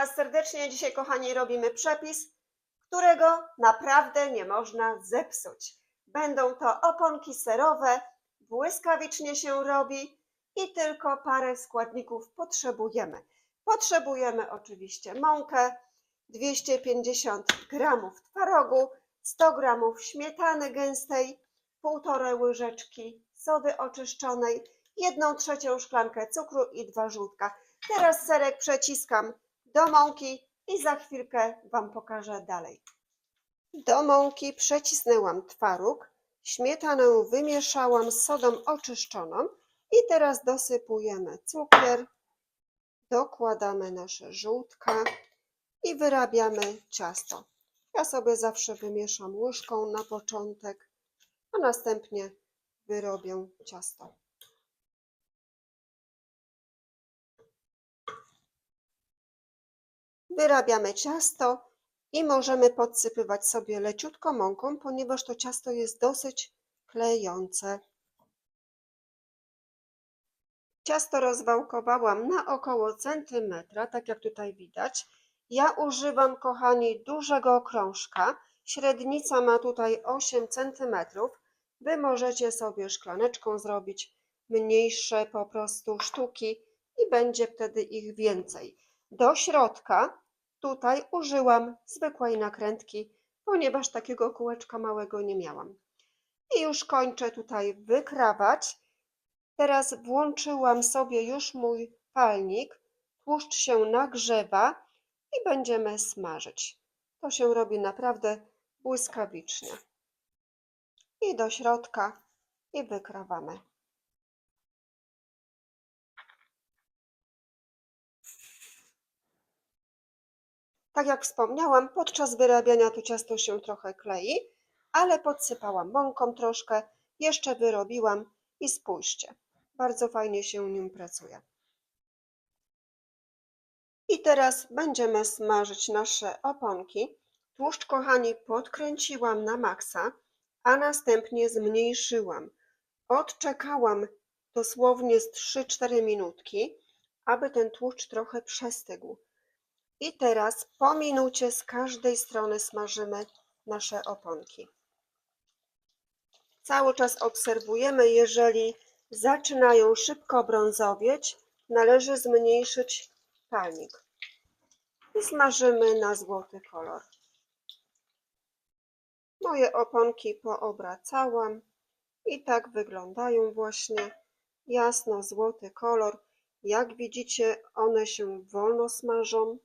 Was serdecznie. Dzisiaj, kochani, robimy przepis, którego naprawdę nie można zepsuć. Będą to oponki serowe, błyskawicznie się robi i tylko parę składników potrzebujemy. Potrzebujemy oczywiście mąkę, 250 gramów twarogu, 100 gramów śmietany gęstej, półtorej łyżeczki sody oczyszczonej, 1 trzecią szklankę cukru i dwa żółtka. Teraz serek przeciskam do mąki i za chwilkę Wam pokażę dalej. Do mąki przecisnęłam twaróg, śmietanę wymieszałam z sodą oczyszczoną i teraz dosypujemy cukier, dokładamy nasze żółtka i wyrabiamy ciasto. Ja sobie zawsze wymieszam łyżką na początek, a następnie wyrobię ciasto. Wyrabiamy ciasto i możemy podsypywać sobie leciutko mąką, ponieważ to ciasto jest dosyć klejące. Ciasto rozwałkowałam na około centymetra, tak jak tutaj widać. Ja używam, kochani, dużego okrążka. Średnica ma tutaj 8 centymetrów. Wy możecie sobie szklaneczką zrobić mniejsze po prostu sztuki i będzie wtedy ich więcej. Do środka tutaj użyłam zwykłej nakrętki, ponieważ takiego kółeczka małego nie miałam. I już kończę tutaj wykrawać. Teraz włączyłam sobie już mój palnik. Tłuszcz się nagrzewa i będziemy smażyć. To się robi naprawdę błyskawicznie. I do środka i wykrawamy. Tak jak wspomniałam, podczas wyrabiania to ciasto się trochę klei, ale podsypałam mąką troszkę, jeszcze wyrobiłam i spójrzcie, bardzo fajnie się nim pracuje. I teraz będziemy smażyć nasze oponki. Tłuszcz, kochani, podkręciłam na maksa, a następnie zmniejszyłam. Odczekałam dosłownie z 3-4 minutki, aby ten tłuszcz trochę przestygł. I teraz po minucie z każdej strony smażymy nasze oponki. Cały czas obserwujemy, jeżeli zaczynają szybko brązowieć, należy zmniejszyć palnik. I smażymy na złoty kolor. Moje oponki poobracałam i tak wyglądają właśnie. Jasno złoty kolor. Jak widzicie, one się wolno smażą.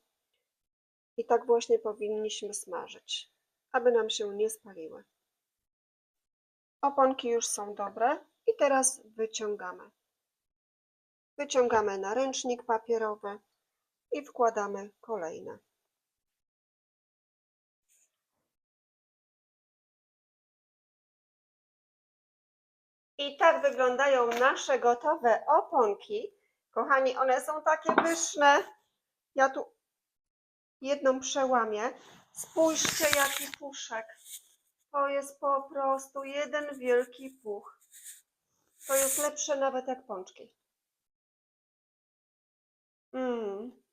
I tak właśnie powinniśmy smażyć, aby nam się nie spaliły. Oponki już są dobre i teraz wyciągamy. Wyciągamy na ręcznik papierowy i wkładamy kolejne. I tak wyglądają nasze gotowe oponki. Kochani, one są takie pyszne. Ja tu jedną przełamię. Spójrzcie, jaki puszek. To jest po prostu jeden wielki puch. To jest lepsze nawet jak pączki. Mmm.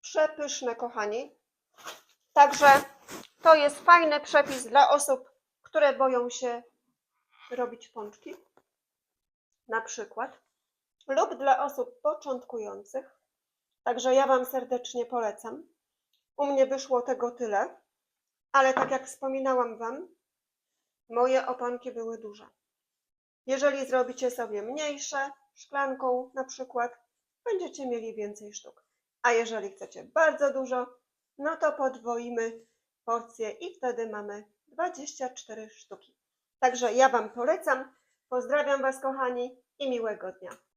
Przepyszne, kochani. Także to jest fajny przepis dla osób, które boją się robić pączki. Na przykład. Lub dla osób początkujących. Także ja Wam serdecznie polecam. U mnie wyszło tego tyle, ale tak jak wspominałam Wam, moje oponki były duże. Jeżeli zrobicie sobie mniejsze, szklanką na przykład, będziecie mieli więcej sztuk. A jeżeli chcecie bardzo dużo, no to podwoimy porcję i wtedy mamy 24 sztuki. Także ja Wam polecam. Pozdrawiam Was, kochani, i miłego dnia.